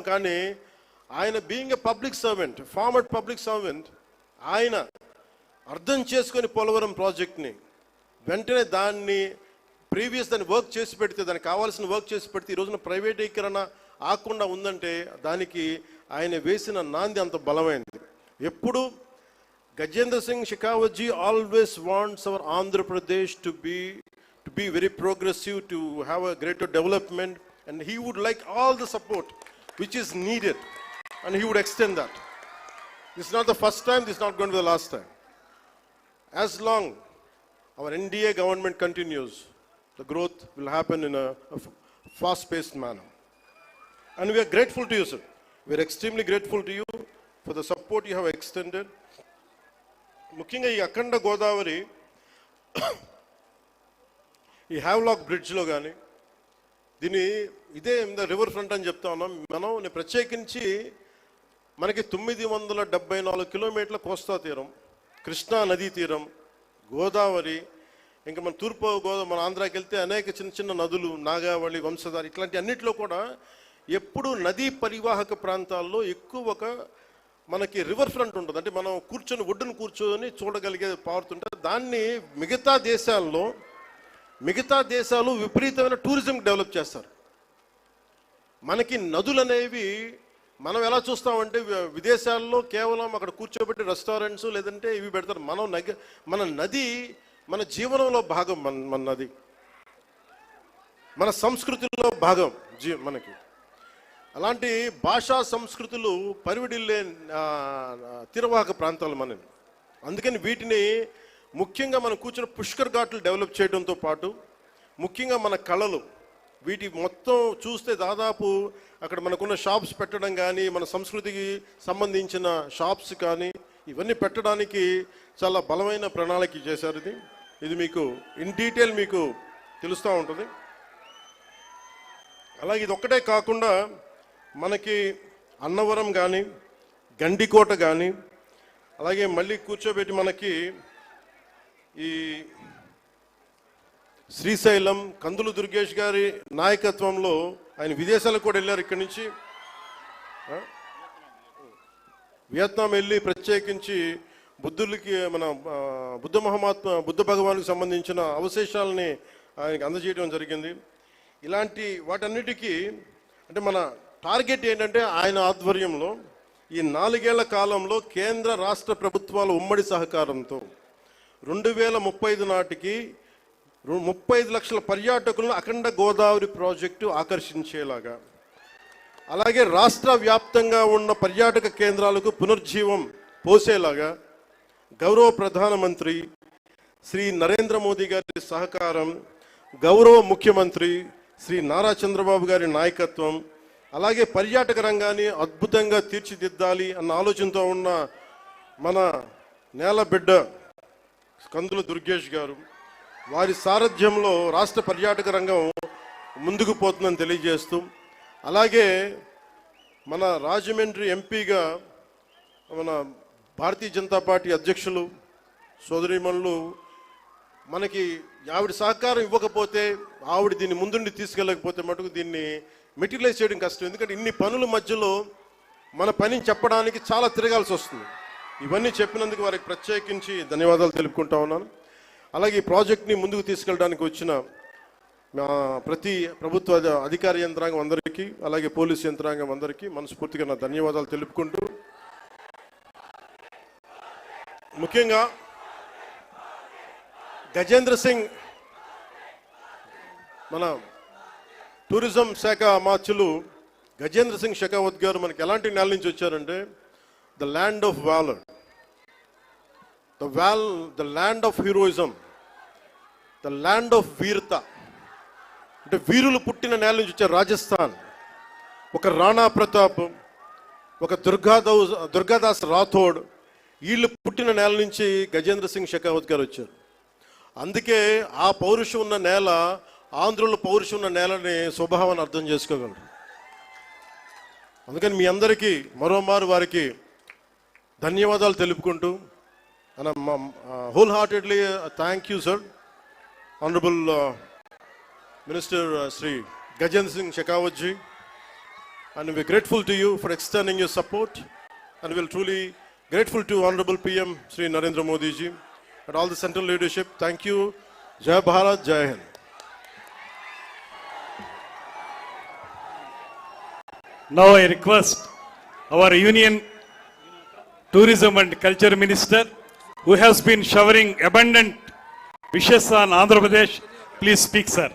కానీ ఆయన being a public servant former public servant ఆయన అర్థం చేసుకొని పోలవరం ప్రాజెక్ట్ని వెంటనే దాన్ని ప్రీవియస్ దాన్ని వర్క్ చేసి పెడితే దానికి కావాల్సిన వర్క్ చేసి పెడితే ఈ రోజున ప్రైవేటీకరణ ఆకుండా ఉందంటే దానికి ఆయన వేసిన నాంది అంత బలమైంది. ఎప్పుడు Gajendra Singh Shekhawat always wants our Andhra Pradesh to be to be very progressive to have a greater development and he would like all the support Which is needed and he would extend that this not the first time this not gone the last time as long our NDA government continues, the growth will happen in a, a f- fast-paced manner. And we are grateful to you, sir. We are extremely grateful to you for the support you have extended. ముఖ్యంగా ఈ అఖండ గోదావరి ఈ Havelock బ్రిడ్జ్లో కానీ దీన్ని ఇదే river front అని చెప్తా ఉన్నాం. మనం ప్రత్యేకించి మనకి తొమ్మిది వందల డెబ్బై నాలుగు కిలోమీటర్ల కోస్తా తీరం కృష్ణా నదీ తీరం గోదావరి ఇంకా మన తూర్పు గోదావరి మన ఆంధ్రాకి వెళ్తే అనేక చిన్న చిన్న నదులు నాగావళి వంశధార ఇట్లాంటి అన్నిట్లో కూడా ఎప్పుడు నదీ పరివాహక ప్రాంతాల్లో ఎక్కువ ఒక మనకి రివర్ ఫ్రంట్ ఉంటుంది అంటే మనం కూర్చొని ఒడ్డును కూర్చొని చూడగలిగే పారుతుంటే దాన్ని మిగతా దేశాల్లో మిగతా దేశాలు విపరీతమైన టూరిజం డెవలప్ చేస్తారు. మనకి నదులు అనేవి మనం ఎలా చూస్తామంటే విదేశాల్లో కేవలం అక్కడ కూర్చోబెట్టి రెస్టారెంట్స్ లేదంటే ఇవి పెడతారు. మనం నగ మన నది మన జీవనంలో భాగం మన మన నది. మన సంస్కృతిలో భాగం జీ మనకి. అలాంటి భాషా సంస్కృతులు పరివిడిల్లే తీరవాహక ప్రాంతాలు మనవి. అందుకని వీటిని ముఖ్యంగా మనం కూర్చున్న పుష్కర్ ఘాట్లు డెవలప్ చేయడంతో పాటు ముఖ్యంగా మన కళలు వీటి మొత్తం చూస్తే దాదాపు అక్కడ మనకున్న షాప్స్ పెట్టడం కానీ మన సంస్కృతికి సంబంధించిన షాప్స్ కానీ ఇవన్నీ పెట్టడానికి చాలా బలమైన ప్రణాళిక చేశారు ఇది. ఇది మీకు ఇన్ డీటెయిల్ మీకు తెలుస్తూ ఉంటుంది. అలాగే ఇది ఒక్కటే కాకుండా మనకి అన్నవరం కానీ గండికోట కానీ అలాగే మళ్ళీ కూర్చోబెట్టి మనకి ఈ శ్రీశైలం కందులు దుర్గేష్ గారి నాయకత్వంలో ఆయన విదేశాలకు కూడా వెళ్ళారు ఇక్కడి నుంచి. వియత్నాం వెళ్ళి ప్రత్యేకించి బుద్ధులకి మన బుద్ధ మహమాత్మ బుద్ధ భగవాన్కి సంబంధించిన అవశేషాలని ఆయనకి అందజేయడం జరిగింది. ఇలాంటి వాటన్నిటికీ అంటే మన టార్గెట్ ఏంటంటే ఆయన ఆధ్వర్యంలో ఈ నాలుగేళ్ళ కాలంలో కేంద్ర రాష్ట్ర ప్రభుత్వాల ఉమ్మడి సహకారంతో రెండు వేల ముప్పై ఐదు నాటికి ముప్పై ఐదు లక్షల పర్యాటకులను అఖండ గోదావరి ప్రాజెక్టు ఆకర్షించేలాగా. అలాగే రాష్ట్ర వ్యాప్తంగా ఉన్న పర్యాటక కేంద్రాలకు పునర్జీవం పోసేలాగా గౌరవ ప్రధానమంత్రి శ్రీ నరేంద్ర మోదీ గారి సహకారం గౌరవ ముఖ్యమంత్రి శ్రీ నారా చంద్రబాబు గారి నాయకత్వం అలాగే పర్యాటక రంగాన్ని అద్భుతంగా తీర్చిదిద్దాలి అన్న ఆలోచనతో ఉన్న మన నేల బిడ్డ కందుల దుర్గేష్ గారు వారి సారథ్యంలో రాష్ట్ర పర్యాటక రంగం ముందుకు పోతుందని తెలియజేస్తూ అలాగే మన రాజమండ్రి ఎంపీగా మన భారతీయ జనతా పార్టీ అధ్యక్షులు సోదరిమణులు మనకి ఆవిడ సహకారం ఇవ్వకపోతే ఆవిడ దీన్ని ముందుండి తీసుకెళ్ళకపోతే మటుకు దీన్ని మెటీరియలైజ్ చేయడం కష్టం. ఎందుకంటే ఇన్ని పనుల మధ్యలో మన పనిని చెప్పడానికి చాలా తిరగాల్సి వస్తుంది. ఇవన్నీ చెప్పినందుకు వారికి ప్రత్యేకించి ధన్యవాదాలు తెలుపుకుంటా ఉన్నాను. అలాగే ఈ ప్రాజెక్ట్ని ముందుకు తీసుకెళ్ళడానికి వచ్చిన ప్రతి ప్రభుత్వ అధికార యంత్రాంగం అందరికీ అలాగే పోలీస్ యంత్రాంగం అందరికీ మనస్ఫూర్తిగా నా ధన్యవాదాలు తెలుపుకుంటూ ముఖ్యంగా గజేంద్ర సింగ్ మన టూరిజం శాఖ అమాత్యులు గజేంద్ర సింగ్ షెకావత్ గారు మనకి ఎలాంటి నెల నుంచి వచ్చారంటే the land of valour the wall the land of heroism the land of వీరత అంటే వీరులు పుట్టిన నేల నుంచి వచ్చే రాజస్థాన్. ఒక రాణా ప్రతాప్ ఒక దుర్గాదౌ దుర్గాదాస్ రాథోడ్ వీళ్ళు పుట్టిన నేల నుంచి గజేంద్ర సింగ్ షెకావత్ గారు వచ్చారు. అందుకే ఆ పౌరుషం ఉన్న నేల ఆంధ్రుల పౌరుషం ఉన్న నేలని స్వభావాన్ని అర్థం చేసుకోగలరు. అందుకని మీ అందరికీ మరోమారు వారికి ధన్యవాదాలు తెలుపుకుంటూ మన whole heartedly thank you sir honourable minister Shri Gajendra Singh Shekhawat ji and we grateful to you for extending your support and will truly grateful to honourable PM Shri Narendra Modi ji and all the central leadership thank you Jaya Bharat Jaya Hind now I request our union Tourism and Culture Minister, who has been showering abundant wishes on Andhra Pradesh, please speak, sir.